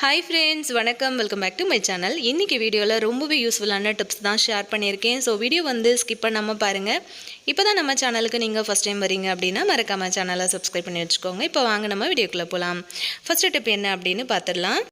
Hi friends வணக்கம். Welcome back to my channel இன்றைக்கி வீடியோவில் ரொம்பவே யூஸ்ஃபுல்லான டிப்ஸ் தான் ஷேர் பண்ணியிருக்கேன். ஸோ வீடியோ வந்து ஸ்கிப் பண்ணாமல் பாருங்கள் இப்போ தான் நம்ம சேனலுக்கு நீங்கள் ஃபஸ்ட் டைம் வரீங்க அப்படின்னா மறக்காமல் சேனலை சப்ஸ்கிரைப் பண்ணி வச்சுக்கோங்க. இப்போ வாங்க நம்ம வீடியோக்குள்ளே போகலாம் ஃபஸ்ட்டு டிப் என்ன அப்படின்னு பார்த்துடலாம்.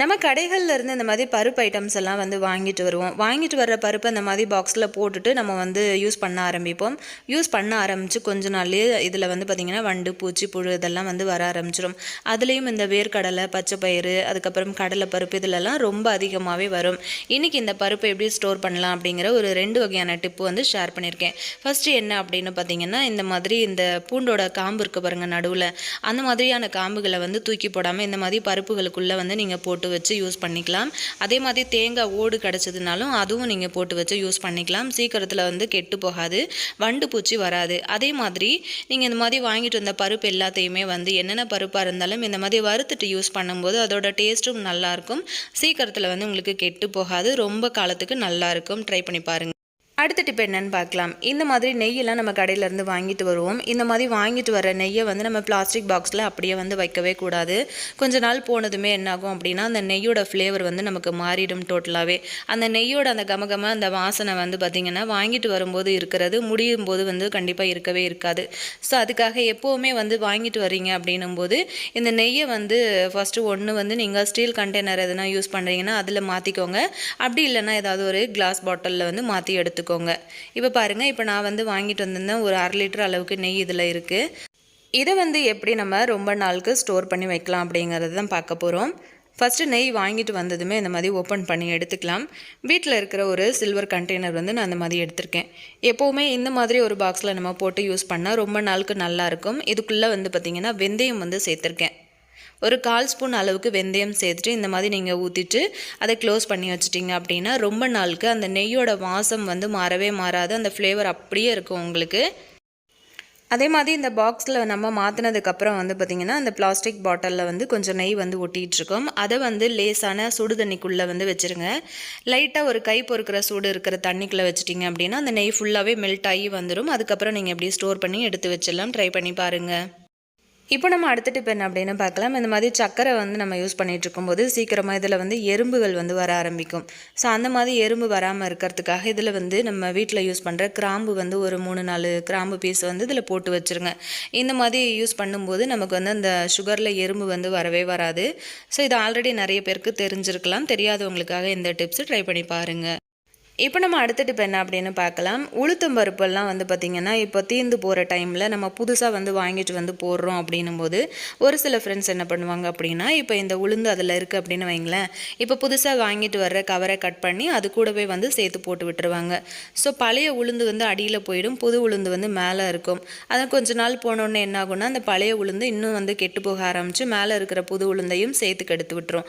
நம்ம கடைகளில் இருந்து இந்த மாதிரி பருப்பு ஐட்டம்ஸ் எல்லாம் வந்து வாங்கிட்டு வருவோம். வாங்கிட்டு வர்ற பருப்பு அந்த மாதிரி பாக்ஸில் போட்டுட்டு நம்ம வந்து யூஸ் பண்ண ஆரம்பிப்போம். யூஸ் பண்ண ஆரம்பித்து கொஞ்ச நாள்லேயே இதில் வந்து பார்த்திங்கன்னா வண்டு பூச்சி புழு இதெல்லாம் வந்து வர ஆரம்பிச்சிடும் அதுலேயும் இந்த வேர்க்கடலை பச்சை பயிறு அதுக்கப்புறம் கடலை பருப்பு இதிலெல்லாம் ரொம்ப அதிகமாகவே வரும். இன்றைக்கி இந்த பருப்பை எப்படி ஸ்டோர் பண்ணலாம் அப்படிங்கிற ஒரு ரெண்டு வகையான டிப்பு வந்து ஷேர் பண்ணியிருக்கேன். ஃபஸ்ட்டு என்ன அப்படின்னு பார்த்தீங்கன்னா இந்த மாதிரி இந்த பூண்டோட காம்பு இருக்குது பாருங்கள் நடுவில். அந்த மாதிரியான காம்புகளை வந்து தூக்கி போடாமல் இந்த மாதிரி பருப்புகளுக்குள்ளே வந்து நீங்கள் போட்டு போட்டு வச்சு யூஸ் பண்ணிக்கலாம். அதே மாதிரி தேங்காய் ஓடு கிடச்சதுனாலும் அதுவும் நீங்கள் போட்டு வச்சு யூஸ் பண்ணிக்கலாம். சீக்கிரத்தில் வந்து கெட்டு போகாது. வண்டு பூச்சி வராது. அதே மாதிரி நீங்கள் இந்த மாதிரி வாங்கிட்டு வந்த பருப்பு எல்லாத்தையுமே வந்து என்னென்ன பருப்பாக இருந்தாலும் இந்த மாதிரி வறுத்துட்டு யூஸ் பண்ணும்போது அதோட டேஸ்ட்டும் நல்லாயிருக்கும் சீக்கிரத்தில் வந்து உங்களுக்கு கெட்டு போகாது. ரொம்ப காலத்துக்கு நல்லாயிருக்கும் ட்ரை பண்ணி பாருங்கள் அடுத்த டிப் என்னன்னு பார்க்கலாம். இந்த மாதிரி நெய்யெல்லாம் நம்ம கடையிலேருந்து வாங்கிட்டு வருவோம். இந்த மாதிரி வாங்கிட்டு வர நெய்யை வந்து நம்ம பிளாஸ்டிக் பாக்ஸில் அப்படியே வந்து வைக்கவே கூடாது. கொஞ்ச நாள் போனதுமே என்னாகும் அப்படின்னா அந்த நெய்யோட ஃப்ளேவர் வந்து நமக்கு மாறிடும் டோட்டலாகவே அந்த நெய்யோட அந்த கமகம அந்த வாசனை வந்து பார்த்திங்கன்னா வாங்கிட்டு வரும்போது இருக்கிறது முடியும் போது வந்து கண்டிப்பாக இருக்கவே இருக்காது. ஸோ அதுக்காக எப்போவுமே வந்து வாங்கிட்டு வரீங்க அப்படின்னும் போது இந்த நெய்யை வந்து ஃபஸ்ட்டு ஒன்று வந்து நீங்கள் ஸ்டீல் கண்டெய்னர் எதுனா யூஸ் பண்ணுறீங்கன்னா அதில் மாற்றிக்கோங்க அப்படி இல்லைன்னா ஏதாவது ஒரு கிளாஸ் பாட்டிலில் வந்து மாற்றி எடுத்துக்கோங்க. எடுத்துக்கோங்க இப்போ பாருங்கள் இப்போ நான் வந்து வாங்கிட்டு வந்திருந்தேன் ஒரு அரை லிட்டர் அளவுக்கு நெய் இதில் இருக்குது இதை வந்து எப்படி நம்ம ரொம்ப நாளுக்கு ஸ்டோர் பண்ணி வைக்கலாம் அப்படிங்கிறது தான் பார்க்க போகிறோம் ஃபஸ்ட்டு நெய் வாங்கிட்டு வந்ததுமே இந்த மாதிரி ஓப்பன் பண்ணி எடுத்துக்கலாம். வீட்டில் இருக்கிற ஒரு சில்வர் கண்டெய்னர் வந்து நான் அந்த மாதிரி எடுத்திருக்கேன். எப்போவுமே இந்த மாதிரி ஒரு பாக்ஸில் நம்ம போட்டு யூஸ் பண்ணால் ரொம்ப நாளுக்கு நல்லாயிருக்கும் இதுக்குள்ளே வந்து பார்த்திங்கன்னா வெந்தயம் வந்து சேர்த்துருக்கேன். ஒரு கால் ஸ்பூன் அளவுக்கு வெந்தயம் சேர்த்துட்டு இந்த மாதிரி நீங்கள் ஊற்றிட்டு அதை க்ளோஸ் பண்ணி வச்சிட்டிங்க அப்படின்னா ரொம்ப நாளுக்கு அந்த நெய்யோட வாசம் வந்து மாறவே மாறாது. அந்த ஃப்ளேவர் அப்படியே இருக்கும் உங்களுக்கு. அதே மாதிரி இந்த பாக்ஸில் நம்ம மாற்றினதுக்கப்புறம் வந்து பார்த்திங்கன்னா அந்த பிளாஸ்டிக் பாட்டிலில் வந்து கொஞ்சம் நெய் வந்து ஒட்டிகிட்ருக்கோம் அதை வந்து லேசான சுடு தண்ணிக்குள்ளே வந்து வச்சுருங்க. லைட்டாக ஒரு கை பொறுக்கிற சூடு இருக்கிற தண்ணிக்குள்ளே வச்சிட்டிங்க அப்படின்னா அந்த நெய் ஃபுல்லாகவே மெல்ட் ஆகி வந்துடும் அதுக்கப்புறம் நீங்கள் எப்படி ஸ்டோர் பண்ணி எடுத்து வச்சிடலாம் ட்ரை பண்ணி பாருங்கள் இப்போ நம்ம அடுத்த டிப் என்ன அப்படின்னு பார்க்கலாம். இந்த மாதிரி சக்கரை வந்து நம்ம யூஸ் பண்ணிகிட்டு இருக்கும்போது சீக்கிரமாக இதில் வந்து எறும்புகள் வந்து வர ஆரம்பிக்கும். ஸோ அந்த மாதிரி எறும்பு வராமல் இருக்கிறதுக்காக இதில் வந்து நம்ம வீட்டில் யூஸ் பண்ணுற கிராம்பு வந்து ஒரு மூணு நாலு கிராம்பு பீஸ் வந்து இதில் போட்டு வச்சுருங்க. இந்த மாதிரி யூஸ் பண்ணும்போது நமக்கு வந்து அந்த சுகரில் எறும்பு வந்து வரவே வராது. ஸோ இது ஆல்ரெடி நிறைய பேருக்கு தெரிஞ்சிருக்கலாம். தெரியாதவங்களுக்காக இந்த டிப்ஸ் ட்ரை பண்ணி பாருங்கள் இப்போ நம்ம அடுத்த டிப் என்ன அப்படின்னு பார்க்கலாம். உளுத்தம் பருப்பெல்லாம் வந்து பார்த்திங்கன்னா இப்போ தீர்ந்து போகிற டைமில் நம்ம புதுசாக வந்து வாங்கிட்டு வந்து போடுறோம் அப்படின்னும் போது ஒரு சில ஃப்ரெண்ட்ஸ் என்ன பண்ணுவாங்க அப்படின்னா இப்போ இந்த உளுந்து அதில் இருக்குது அப்படின்னு வைங்களேன். இப்போ புதுசாக வாங்கிட்டு வர்ற கவரை கட் பண்ணி அது கூடவே வந்து சேர்த்து போட்டு விட்டுருவாங்க. ஸோ பழைய உளுந்து வந்து அடியில் போயிடும். புது உளுந்து வந்து மேலே இருக்கும். அதை கொஞ்ச நாள் போனோடனே என்ன ஆகும்னா அந்த பழைய உளுந்து இன்னும் வந்து கெட்டு போக ஆரம்பித்து மேலே இருக்கிற புது உளுந்தையும் சேர்த்து கெடுத்து விட்டுரும்.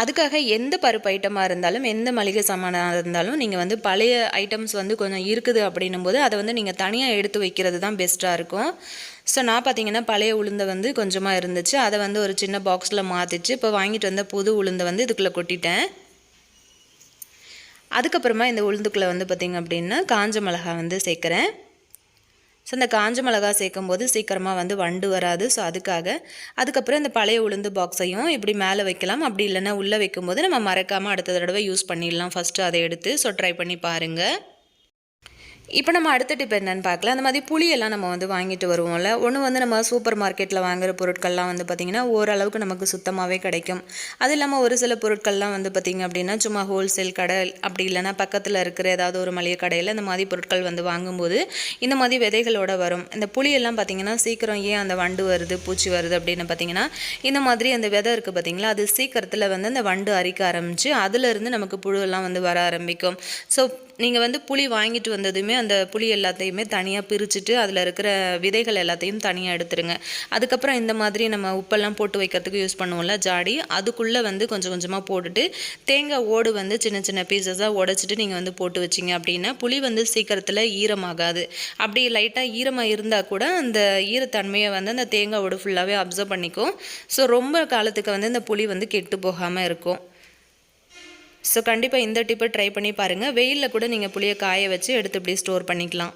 அதுக்காக எந்த பருப்பு ஐட்டமாக இருந்தாலும் எந்த மளிகை சாமானாக இருந்தாலும் நீங்கள் வந்து பழைய ஐட்டம்ஸ் வந்து கொஞ்சம் இருக்குது அப்படின்னும் போது அதை வந்து நீங்கள் தனியாக எடுத்து வைக்கிறது தான் பெஸ்ட்டாக இருக்கும். ஸோ நான் பார்த்தீங்கன்னா பழைய உளுந்தை வந்து கொஞ்சமாக இருந்துச்சு. அதை வந்து ஒரு சின்ன பாக்ஸில் மாற்றிச்சு இப்போ வாங்கிட்டு வந்த புது உளுந்தை வந்து இதுக்குள்ளே கொட்டிட்டேன். அதுக்கப்புறமா இந்த உளுந்துக்குள்ளே வந்து பார்த்திங்க அப்படின்னா காஞ்ச மிளகா வந்து சேர்க்குறேன். ஸோ இந்த காஞ்ச மிளகா சேர்க்கும் போது சீக்கிரமாக வந்து வண்டு வராது. ஸோ அதுக்காக அதுக்கப்புறம் இந்த பழைய உளுந்து பாக்ஸையும் இப்படி மேலே வைக்கலாம். அப்படி இல்லைன்னா உள்ளே வைக்கும்போது நம்ம மறக்காமல் அடுத்த தடவை யூஸ் பண்ணிடலாம். ஃபஸ்ட்டு அதை எடுத்து. ஸோ ட்ரை பண்ணி பாருங்கள் இப்போ நம்ம அடுத்த டிப் என்னென்னு பார்க்கலாம் அந்த மாதிரி புளியெல்லாம் நம்ம வந்து வாங்கிட்டு வருவோம்ல. ஒன்று வந்து நம்ம சூப்பர் மார்க்கெட்டில் வாங்குகிற பொருட்கள்லாம் வந்து பார்த்திங்கன்னா ஓரளவுக்கு நமக்கு சுத்தமாகவே கிடைக்கும். அது இல்லாமல் ஒரு சில பொருட்கள்லாம் வந்து பார்த்திங்க அப்படின்னா சும்மா ஹோல்சேல் கடை அப்படி இல்லைனா பக்கத்தில் இருக்கிற ஏதாவது ஒரு மளிகை கடையில் இந்த மாதிரி பொருட்கள் வந்து வாங்கும்போது இந்த மாதிரி விதைகளோடு வரும். இந்த புளியெல்லாம் பார்த்திங்கன்னா சீக்கிரம் ஏன் அந்த வண்டு வருது பூச்சி வருது அப்படின்னு பார்த்திங்கன்னா இந்த மாதிரி அந்த விதை இருக்குது பார்த்திங்களா அது சீக்கிரத்தில் வந்து அந்த வண்டு அரிக்க ஆரம்பித்து அதுலேருந்து நமக்கு புழுவெல்லாம் வந்து வர ஆரம்பிக்கும். ஸோ நீங்கள் வந்து புளி வாங்கிட்டு வந்ததுமே அந்த புளி எல்லாத்தையுமே தனியாக பிரிச்சுட்டு அதில் இருக்கிற விதைகள் எல்லாத்தையும் தனியாக எடுத்துருங்க. அதுக்கப்புறம் இந்த மாதிரி நம்ம உப்பெல்லாம் போட்டு வைக்கிறதுக்கு யூஸ் பண்ணுவோம்ல ஜாடி. அதுக்குள்ளே வந்து கொஞ்சம் கொஞ்சமாக போட்டுட்டு தேங்காய் ஓடு வந்து சின்ன சின்ன பீசஸாக உடச்சிட்டு நீங்கள் வந்து போட்டு வச்சிங்க அப்படின்னா புளி வந்து சீக்கிரத்தில் ஈரமாகாது. அப்படி லைட்டாக ஈரமாக இருந்தால் கூட அந்த ஈரத்தன்மையை வந்து அந்த தேங்காய் ஓடு ஃபுல்லாகவே அப்சர்வ் பண்ணிக்கும். ஸோ ரொம்ப காலத்துக்கு வந்து இந்த புளி வந்து கெட்டு போகாமல் இருக்கும். ஸோ கண்டிப்பாக இந்த டிப்பை ட்ரை பண்ணி பாருங்கள் வெயிலில் கூட நீங்கள் புளியை காய வச்சு எடுத்து இப்படி ஸ்டோர் பண்ணிக்கலாம்.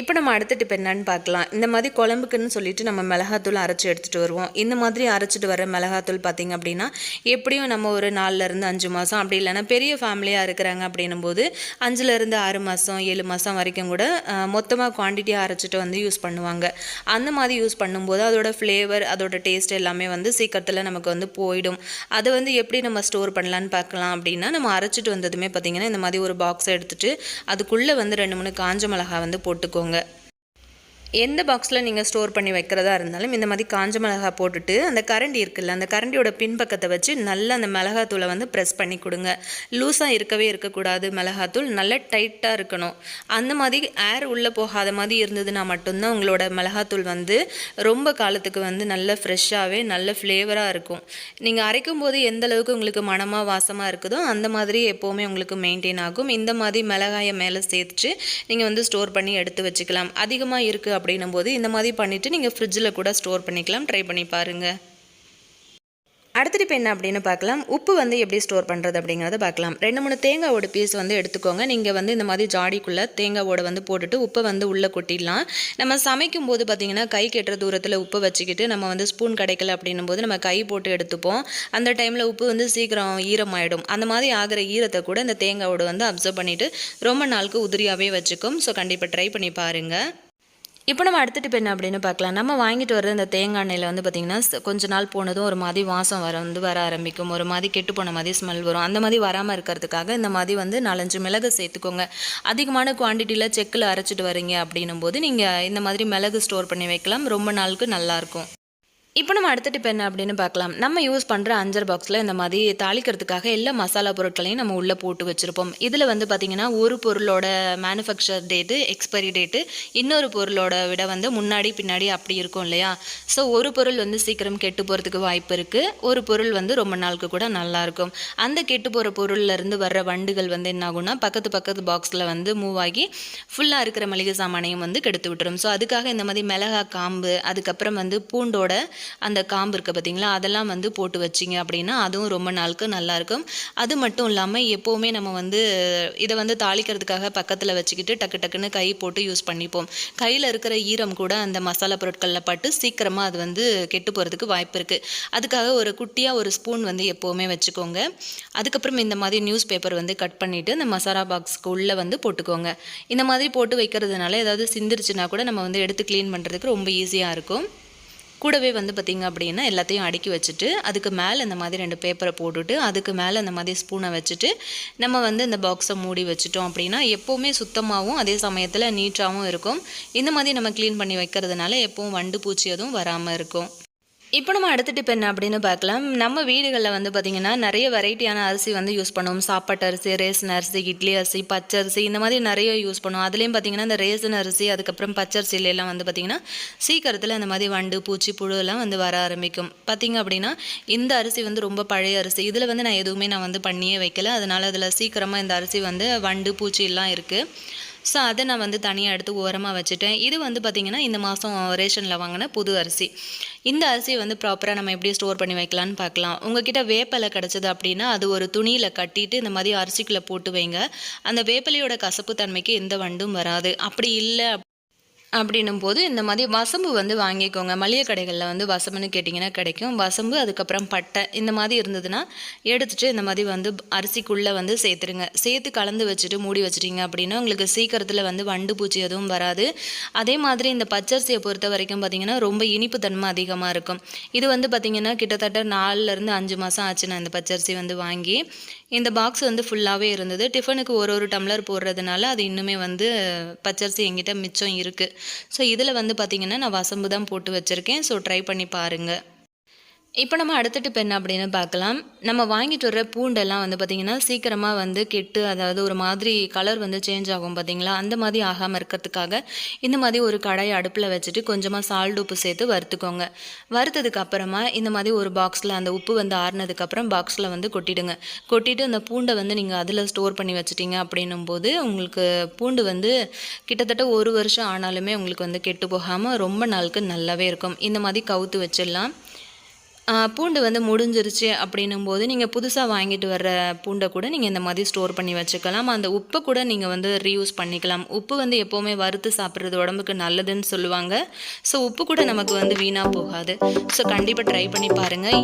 இப்போ நம்ம அடுத்த டிப் என்னன்னு பார்க்கலாம். இந்த மாதிரி குழம்புக்குன்னு சொல்லிட்டு நம்ம மிளகாத்தூள் அரைச்சி எடுத்துகிட்டு வருவோம். இந்த மாதிரி அரைச்சிட்டு வர மிளகாத்தூள் பார்த்திங்க அப்படின்னா எப்படியும் நம்ம ஒரு நாலுலேருந்து அஞ்சு மாதம் அப்படி இல்லைன்னா பெரிய ஃபேமிலியாக இருக்கிறாங்க அப்படின்னும் போது அஞ்சுலேருந்து ஆறு மாதம் ஏழு மாதம் வரைக்கும் கூட மொத்தமாக குவான்டிட்டியாக அரைச்சிட்டு வந்து யூஸ் பண்ணுவாங்க. அந்த மாதிரி யூஸ் பண்ணும்போது அதோட ஃப்ளேவர் அதோட டேஸ்ட் எல்லாமே வந்து சீக்கிரத்தில் நமக்கு வந்து போயிடும். அதை வந்து எப்படி நம்ம ஸ்டோர் பண்ணலான்னு பார்க்கலாம் அப்படின்னா நம்ம அரைச்சிட்டு வந்ததுமே பார்த்திங்கன்னா இந்த மாதிரி ஒரு பாக்ஸை எடுத்துகிட்டு அதுக்குள்ளே வந்து ரெண்டு மூணு காஞ்ச மிளகா வந்து போட்டுக்கோங்க. பார்த்துக்கோங்க எந்த பாக்ஸில் நீங்கள் ஸ்டோர் பண்ணி வைக்கிறதா இருந்தாலும் இந்த மாதிரி காஞ்ச மிளகா போட்டுட்டு அந்த கரண்டி இருக்குல்ல அந்த கரண்டியோட பின்பக்கத்தை வச்சு நல்லா அந்த மிளகாத்தூளை வந்து ப்ரெஸ் பண்ணி கொடுங்க. லூஸாக இருக்கவே இருக்கக்கூடாது மிளகாத்தூள் நல்லா டைட்டாக இருக்கணும். அந்த மாதிரி ஏர் உள்ளே போகாத மாதிரி இருந்ததுன்னா மட்டும்தான் உங்களோட மிளகாத்தூள் வந்து ரொம்ப காலத்துக்கு வந்து நல்ல ஃப்ரெஷ்ஷாகவே நல்ல ஃப்ளேவராக இருக்கும். நீங்கள் அரைக்கும் போது எந்த அளவுக்கு உங்களுக்கு மனமாக வாசமாக இருக்குதோ அந்த மாதிரி எப்போவுமே உங்களுக்கு மெயின்டைன் ஆகும். இந்த மாதிரி மிளகாயை மேலே சேர்த்து நீங்கள் வந்து ஸ்டோர் பண்ணி எடுத்து வச்சுக்கலாம். அதிகமாக இருக்குது அப்படின்னும் போது இந்த மாதிரி பண்ணிவிட்டு நீங்கள் ஃப்ரிட்ஜில் கூட ஸ்டோர் பண்ணிக்கலாம். ட்ரை பண்ணி பாருங்கள் அடுத்த டிப் என்ன அப்படின்னு பார்க்கலாம். உப்பு வந்து எப்படி ஸ்டோர் பண்ணுறது அப்படிங்கிறத பார்க்கலாம். ரெண்டு மூணு தேங்காவோட பீஸ் வந்து எடுத்துக்கோங்க. நீங்கள் வந்து இந்த மாதிரி ஜாடிக்குள்ளே தேங்காவோட வந்து போட்டுட்டு உப்பை வந்து உள்ளே கொட்டிடலாம். நம்ம சமைக்கும் போது பார்த்திங்கன்னா கை கெட்டுற தூரத்தில் உப்பு வச்சுக்கிட்டு நம்ம வந்து ஸ்பூன் கிடைக்கல அப்படின்னும் போது நம்ம கை போட்டு எடுத்துப்போம். அந்த டைமில் உப்பு வந்து சீக்கிரம் ஈரமாயிடும். அந்த மாதிரி ஆகிற ஈரத்தை கூட இந்த தேங்காவோட வந்து அப்சர்வ் பண்ணிவிட்டு ரொம்ப நாளுக்கு உதிரியாகவே வச்சுக்கும். ஸோ கண்டிப்பாக ட்ரை பண்ணி பாருங்கள் இப்போ நம்ம அடுத்துட்டு இப்போ என்ன அப்படின்னு பார்க்கலாம். நம்ம வாங்கிட்டு வர இந்த தேங்காய் எண்ணெயில் வந்து பார்த்திங்கன்னா கொஞ்ச நாள் போனதும் ஒரு மாதிரி வாசம் வர வந்து வர ஆரம்பிக்கும். ஒரு மாதிரி கெட்டு போன மாதிரி ஸ்மெல் வரும். அந்த மாதிரி வராமல் இருக்கிறதுக்காக இந்த மாதிரி வந்து நாலஞ்சு மிளகு சேர்த்துக்கோங்க. அதிகமான குவான்டிட்டியில் செக்கில் அரைச்சிட்டு வரீங்க அப்படின்னும் போது நீங்கள் இந்த மாதிரி மிளகு ஸ்டோர் பண்ணி வைக்கலாம். ரொம்ப நாளுக்கு நல்லாயிருக்கும் இப்போ நம்ம அடுத்த டிப் என்ன அப்படின்னு பார்க்கலாம். நம்ம யூஸ் பண்ணுற அஞ்சர் பாக்ஸில் இந்த மாதிரி தாளிக்கிறதுக்காக எல்லா மசாலா பொருட்களையும் நம்ம உள்ளே போட்டு வச்சுருப்போம். இதில் வந்து பார்த்திங்கன்னா ஒரு பொருளோட மேனுஃபேக்சர் டேட்டு எக்ஸ்பைரி டேட்டு இன்னொரு பொருளோட விட வந்து முன்னாடி பின்னாடி அப்படி இருக்கும் இல்லையா? ஸோ ஒரு பொருள் வந்து சீக்கிரம் கெட்டு போகிறதுக்கு வாய்ப்பு இருக்குது ஒரு பொருள் வந்து ரொம்ப நாளுக்கு கூட நல்லாயிருக்கும் அந்த கெட்டு போகிற பொருள்லேருந்து வர்ற வண்டுகள் வந்து என்ன ஆகும்னா பக்கத்து பக்கத்து பாக்ஸில் வந்து மூவ் ஆகி ஃபுல்லாக இருக்கிற மளிகை சாமானையும் வந்து கெடுத்து விட்டுரும். ஸோ அதுக்காக இந்த மாதிரி மிளகா காம்பு அதுக்கப்புறம் வந்து பூண்டோட அந்த காம்பு இருக்குது பார்த்திங்களா அதெல்லாம் வந்து போட்டு வச்சிங்க அப்படின்னா அதுவும் ரொம்ப நாளுக்கு நல்லாயிருக்கும் அது மட்டும் இல்லாமல் எப்போவுமே நம்ம வந்து இதை வந்து தாளிக்கிறதுக்காக பக்கத்தில் வச்சுக்கிட்டு டக்கு டக்குன்னு கை போட்டு யூஸ் பண்ணிப்போம். கையில் இருக்கிற ஈரம் கூட அந்த மசாலா பொருட்களில் பட்டு சீக்கிரமாக அது வந்து கெட்டு போகிறதுக்கு வாய்ப்பு இருக்குது அதுக்காக ஒரு குட்டியாக ஒரு ஸ்பூன் வந்து எப்போவுமே வச்சுக்கோங்க. அதுக்கப்புறம் இந்த மாதிரி நியூஸ் பேப்பர் வந்து கட் பண்ணிவிட்டு இந்த மசாலா பாக்ஸ்க்கு உள்ளே வந்து போட்டுக்கோங்க. இந்த மாதிரி போட்டு வைக்கிறதுனால ஏதாவது சிந்திருச்சுன்னா கூட நம்ம வந்து எடுத்து க்ளீன் பண்ணுறதுக்கு ரொம்ப ஈஸியாக இருக்கும். கூடவே வந்து பார்த்திங்க அப்படின்னா எல்லாத்தையும் அடுக்கி வச்சுட்டு அதுக்கு மேலே இந்த மாதிரி ரெண்டு பேப்பரை போட்டுட்டு அதுக்கு மேலே இந்த மாதிரி ஸ்பூனை வச்சுட்டு நம்ம வந்து இந்த பாக்ஸை மூடி வச்சுட்டோம் அப்படின்னா எப்போவுமே சுத்தமாகவும் அதே சமயத்தில் நீட்டாகவும் இருக்கும். இந்த மாதிரி நம்ம க்ளீன் பண்ணி வைக்கிறதுனால எப்போவும் வண்டு பூச்சி எதுவும் வராமல் இருக்கும். இப்போ நம்ம அடுத்த டிப் என்ன அப்படின்னு பார்க்கலாம். நம்ம வீடுகளில் வந்து பார்த்திங்கன்னா நிறைய வெரைட்டியான அரிசி வந்து யூஸ் பண்ணுவோம். சாப்பாட்டு அரிசி ரேசன் அரிசி இட்லி அரிசி பச்சை அரிசி இந்த மாதிரி நிறைய யூஸ் பண்ணுவோம். அதுலேயும் பார்த்திங்கன்னா இந்த ரேசன் அரிசி அதுக்கப்புறம் பச்சரிசியிலலாம் வந்து பார்த்திங்கன்னா சீக்கிரத்தில் இந்த மாதிரி வண்டு பூச்சி புழுலாம் வந்து வர ஆரம்பிக்கும். பார்த்திங்க அப்படின்னா இந்த அரிசி வந்து ரொம்ப பழைய அரிசி. இதில் வந்து நான் எதுவுமே நான் வந்து பண்ணியே வைக்கல. அதனால் அதில் சீக்கிரமாக இந்த அரிசி வந்து வண்டு பூச்சி எல்லாம் இருக்குது ஸோ அதை நான் வந்து தனியாக எடுத்து ஓரமாக வச்சுட்டேன். இது வந்து பார்த்திங்கன்னா இந்த மாதம் ரேஷனில் வாங்கின புது அரிசி. இந்த அரிசியை வந்து ப்ராப்பராக நம்ம எப்படி ஸ்டோர் பண்ணி வைக்கலான்னு பார்க்கலாம் உங்ககிட்ட வேப்பலை கிடச்சிது அப்படின்னா அது ஒரு துணியில் கட்டிட்டு இந்த மாதிரி அரிசிக்குள்ளே போட்டு வைங்க. அந்த வேப்பலையோட கசப்பு தன்மைக்கு எந்த வண்டும் வராது. அப்படி இல்லை அப்படின்னும் போது இந்த மாதிரி வசம்பு வந்து வாங்கிக்கோங்க. மளிகை கடைகளில் வந்து வசம்புன்னு கேட்டிங்கன்னா கிடைக்கும். வசம்பு அதுக்கப்புறம் பட்டை இந்த மாதிரி இருந்ததுன்னா எடுத்துகிட்டு இந்த மாதிரி வந்து அரிசிக்குள்ளே வந்து சேர்த்துருங்க. சேர்த்து கலந்து வச்சுட்டு மூடி வச்சுட்டிங்க அப்படின்னா உங்களுக்கு சீக்கிரத்தில் வந்து வண்டு பூச்சி எதுவும் வராது. அதே மாதிரி இந்த பச்சரிசியை பொறுத்த வரைக்கும் பார்த்திங்கன்னா ரொம்ப இனிப்பு தன்மை அதிகமாக இருக்கும். இது வந்து பார்த்திங்கன்னா கிட்டத்தட்ட நாலுலேருந்து அஞ்சு மாதம் ஆச்சு நான் இந்த பச்சரிசி வந்து வாங்கி. இந்த பாக்ஸ் வந்து ஃபுல்லாகவே இருந்தது. டிஃபனுக்கு ஒரு ஒரு டம்ளர் போடுறதுனால அது இன்னுமே வந்து பச்சரிசி எங்கிட்ட மிச்சம் இருக்குது ஸோ இதில் வந்து பார்த்திங்கன்னா நான் வசம்பு தான் போட்டு வச்சுருக்கேன். ஸோ ட்ரை பண்ணி பாருங்கள் இப்போ நம்ம அடுத்த டிப் என்ன அப்படின்னு பார்க்கலாம். நம்ம வாங்கிட்டு வர்ற பூண்டெல்லாம் வந்து பார்த்திங்கன்னா சீக்கிரமாக வந்து கெட்டு அதாவது ஒரு மாதிரி கலர் வந்து சேஞ்ச் ஆகும் பார்த்தீங்களா அந்த மாதிரி ஆகாமல் இருக்கிறதுக்காக இந்த மாதிரி ஒரு கடாயை அடுப்பில் வச்சுட்டு கொஞ்சமாக சால்ட் உப்பு சேர்த்து வறுத்துக்கோங்க. வறுத்ததுக்கு அப்புறமா இந்த மாதிரி ஒரு பாக்ஸில் அந்த உப்பு வந்து ஆறுனதுக்கப்புறம் பாக்ஸில் வந்து கொட்டிடுங்க. கொட்டிட்டு அந்த பூண்டை வந்து நீங்கள் அதில் ஸ்டோர் பண்ணி வச்சிட்டிங்க அப்படின்னும் போது உங்களுக்கு பூண்டு வந்து கிட்டத்தட்ட ஒரு வருஷம் ஆனாலுமே உங்களுக்கு வந்து கெட்டு போகாமல் ரொம்ப நாளுக்கு நல்லாவே இருக்கும். இந்த மாதிரி கவுத்து வச்சிடலாம். பூண்டு வந்து முடிஞ்சிருச்சு அப்படின்னும் போது நீங்கள் புதுசாக வாங்கிட்டு வர்ற பூண்டை கூட நீங்கள் இந்த மாதிரி ஸ்டோர் பண்ணி வச்சுக்கலாம். அந்த உப்பை கூட நீங்கள் வந்து ரீயூஸ் பண்ணிக்கலாம். உப்பு வந்து எப்போவுமே வறுத்து சாப்பிட்றது உடம்புக்கு நல்லதுன்னு சொல்லுவாங்க. ஸோ உப்பு கூட நமக்கு வந்து வீணாக போகாது. ஸோ கண்டிப்பாக ட்ரை பண்ணி பாருங்கள்